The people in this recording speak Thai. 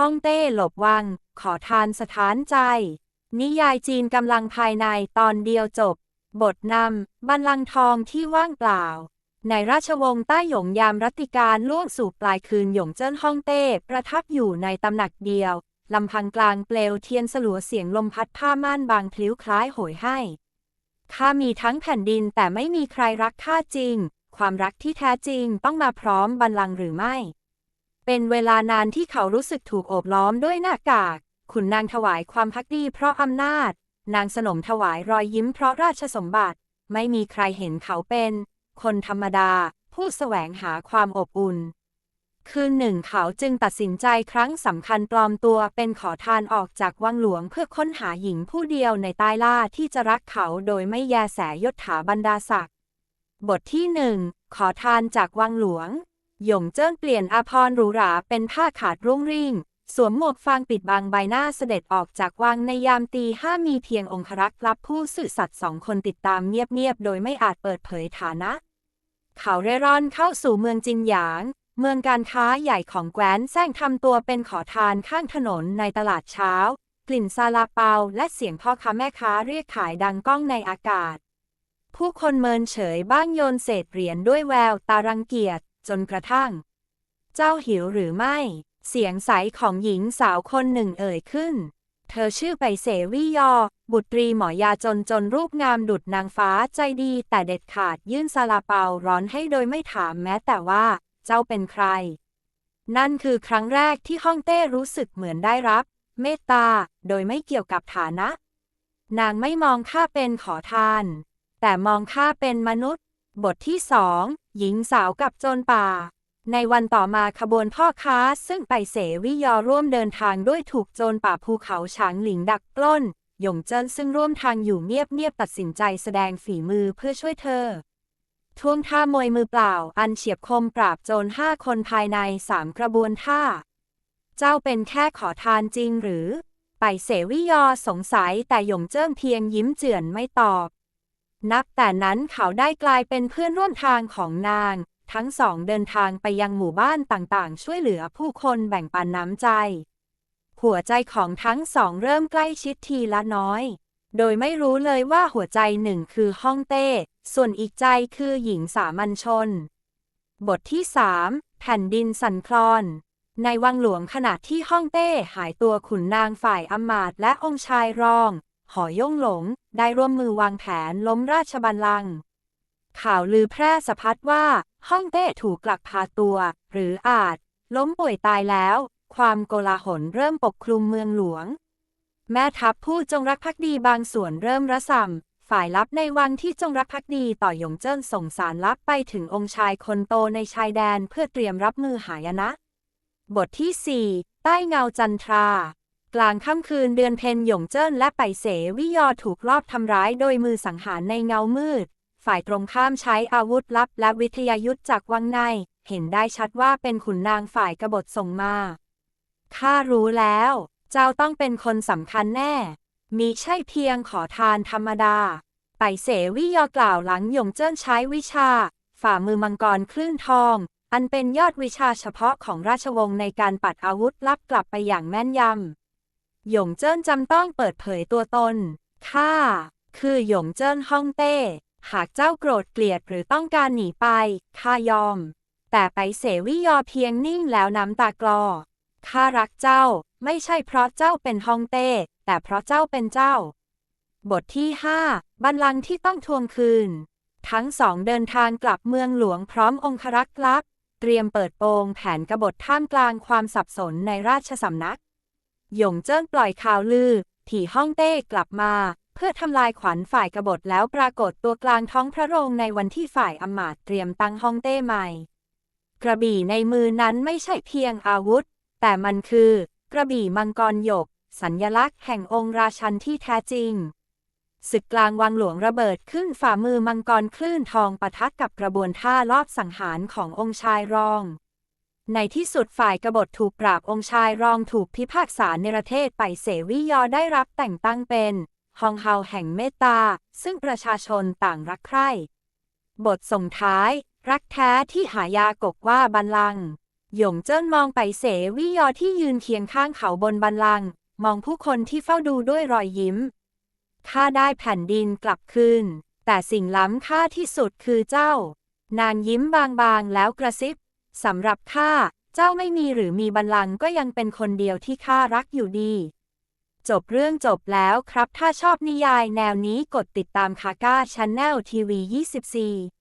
ฮ่องเต้หลบวัง ขอทานสถานใจ นิยายจีนกำลังภายในตอนเดียวจบ บทนำบัลลังก์ทองที่ว่างเปล่า ในราชวงศ์ใต้หยงยามรัติการล่วงสู่ปลายคืนหยงเจิ้นฮ่องเต้ประทับอยู่ในตำหนักเดียวลำพังกลางเปลวเทียนสลัวเสียงลมพัดผ้าม่านบางพลิ้วคล้ายโหยให้ ข้ามีทั้งแผ่นดินแต่ไม่มีใครรักข้าจริง ความรักที่แท้จริงต้องมาพร้อมบัลลังก์หรือไม่ เป็นเวลานานที่เขารู้สึกถูกโอบล้อมด้วยหน้ากาก ขุนนางถวายความพักดีเพราะอำนาจ นางสนมถวายรอยยิ้มเพราะราชสมบัติ ไม่มีใครเห็นเขาเป็น คนธรรมดา ผู้แสวงหาความอบอุ่น คืนหนึ่งเขาจึงตัดสินใจครั้งสำคัญปลอมตัวเป็นขอทานออกจากวังหลวงเพื่อค้นหาหญิงผู้เดียวในใต้ล่าที่จะรักเขาโดยไม่แยแสยศถาบรรดาศักดิ์ บทที่หนึ่งขอทานจากวังหลวง หยงเจิ้งเปลี่ยนอาภรหรูหราเป็นผ้าขาดรุ่งริ่ง สวมหมวกฟางปิดบังใบหน้าเสด็จออกจากวังในยามตีห้ามีเพียงองครักษ์รับผู้สื่อสัตย์สองคนติดตามเงียบๆ โดยไม่อาจเปิดเผยฐานะ เขาเร่ร่อนเข้าสู่เมืองจินหยาง เมืองการค้าใหญ่ของแคว้นแซงทำตัวเป็นขอทานข้างถนนในตลาดเช้า กลิ่นซาลาเปาและเสียงพ่อค้าแม่ค้าเรียกขายดังก้องในอากาศผู้คนเมินเฉยบ้างโยนเศษเหรียญด้วยแววตารังเกียจ จนกระทั่ง เจ้าหิวหรือไม่ เสียงใสของหญิงสาวคนหนึ่งเอ่ยขึ้น เธอชื่อไปเสวิยอ บุตรีหมอยาจนจนรูปงามดุดนางฟ้าใจดีแต่เด็ดขาดยื่นซาลาเปาร้อนให้โดยไม่ถามแม้แต่ว่า เจ้าเป็นใคร นั่นคือครั้งแรกที่ฮ่องเต้รู้สึกเหมือนได้รับ เมตตาโดยไม่เกี่ยวกับฐานะ นางไม่มองข้าเป็นขอทาน แต่มองข้าเป็นมนุษย์ บทที่สองหญิงสาวกับโจรป่า ในวันต่อมาขบวนพ่อค้าซึ่งไปเสวิยอร่วมเดินทางด้วยถูกโจรป่าภูเขาฉางหลิงดักปล้น หยงเจิ้นซึ่งร่วมทางอยู่เงียบๆตัดสินใจแสดงฝีมือเพื่อช่วยเธอท่วงท่ามวยมือเปล่า อันเฉียบคมปราบโจรห้าคนภายในสามกระบวนท่า เจ้าเป็นแค่ขอทานจริงหรือ ไปเสวิยอสงสัยแต่หยงเจิ้งเพียงยิ้มเจือนไม่ตอบ นับแต่นั้นเขาได้กลายเป็นเพื่อนร่วมทางของนาง ทั้งสองเดินทางไปยังหมู่บ้านต่างๆ ช่วยเหลือผู้คนแบ่งปันน้ำใจ หัวใจของทั้งสองเริ่มใกล้ชิดทีละน้อย โดยไม่รู้เลยว่าหัวใจหนึ่งคือฮ่องเต้ ส่วนอีกใจคือหญิงสามัญชน บทที่สามแผ่นดินสั่นคลอน ในวังหลวงขณะที่ฮ่องเต้หายตัวขุนนางฝ่ายอำมาตย์และองค์ชายรอง หอย่งหลง ได้ร่วมมือวางแผนล้มราชบัลลังก์ข่าวลือแพร่สะพัดว่า ฮ่องเต้ถูกกลักพาตัว หรืออาจ ล้มป่วยตายแล้ว ความโกลาหลเริ่มปกคลุมเมืองหลวง แม่ทัพผู้จงรักภักดีบางส่วนเริ่มระส่ำฝ่ายลับในวังที่จงรักภักดีต่อหยงเจิ้นส่งสารลับไปถึงองค์ชายคนโตในชายแดนเพื่อเตรียมรับมือหายนะ บทที่ 4 ใต้เงาจันทรา กลางค่ำคืนเดือนเพ็ญหยงเจิ้นและไปเสวิยอถูกลอบทำร้ายโดยมือสังหารในเงามืด ฝ่ายตรงข้ามใช้อาวุธลับและวิทยายุทธจากวังใน เห็นได้ชัดว่าเป็นขุนนางฝ่ายกบฏส่งมา ข้ารู้แล้ว เจ้าต้องเป็นคนสำคัญแน่ มีใช่เพียงขอทานธรรมดา ไปเสวิยอกล่าวหลังหยงเจิ้นใช้วิชา ฝ่ามือมังกรคลื่นทอง อันเป็นยอดวิชาเฉพาะของราชวงศ์ในการปัดอาวุธลับกลับไปอย่างแม่นยำ หยงเจิ้นจำต้องเปิดเผยตัวตน ข้า คือหยงเจิ้นฮ่องเต้ หากเจ้าโกรธเกลียดหรือต้องการหนีไป ข้ายอม แต่ไปเสวิยอเพียงนิ่งแล้วน้ำตากลอ ข้ารักเจ้า ไม่ใช่เพราะเจ้าเป็นฮ่องเต้ แต่เพราะเจ้าเป็นเจ้า บทที่5บัลลังก์ที่ต้องทวงคืน ทั้งสองเดินทางกลับเมืองหลวงพร้อมองครักษ์ลับ เตรียมเปิดโปงแผนกบฏท่ามกลางความสับสนในราชสำนัก หยงเจิ้งปล่อยข่าวลือ ถี่ฮ่องเต้กลับมา เพื่อทำลายขวัญฝ่ายกบฏแล้วปรากฏตัวกลางท้องพระโรงในวันที่ฝ่ายอำมาตย์เตรียมตั้งฮ่องเต้ใหม่ กระบี่ในมือนั้นไม่ใช่เพียงอาวุธ แต่มันคือ กระบี่มังกรหยก สัญญลักษณ์แห่งองค์ราชันที่แท้จริงศึกกลางวังหลวงระเบิดขึ้นฝ่ามือมังกรคลื่นทองปะทะกับกระบวนท่ารอบสังหารขององค์ชายรอง ในที่สุดฝ่ายกบฏถูกปราบองค์ชายรองถูกพิพากษาเนประเทศไปเสวิยอได้รับแต่งตั้งเป็นฮองเฮาแห่งเมตตา ซึ่งประชาชนต่างรักใคร่ บทส่งท้าย รักแท้ที่หายากกว่าบัลลัง หยงเจิ้นมองไปเสวิยอที่ยืนเคียงข้างเขาบนบันลัง มองผู้คนที่เฝ้าดูด้วยรอยยิ้ม ข้าได้แผ่นดินกลับคืน แต่สิ่งล้ำค่าที่สุดคือเจ้า นางยิ้มบางๆแล้วกระซิบ สำหรับข้าเจ้าไม่มีหรือมีบัลลังก์ก็ยังเป็นคนเดียวที่ข้ารักอยู่ดี จบเรื่องจบแล้วครับ ถ้าชอบนิยายแนวนี้กดติดตามคาก้าช n แนลทีวี 24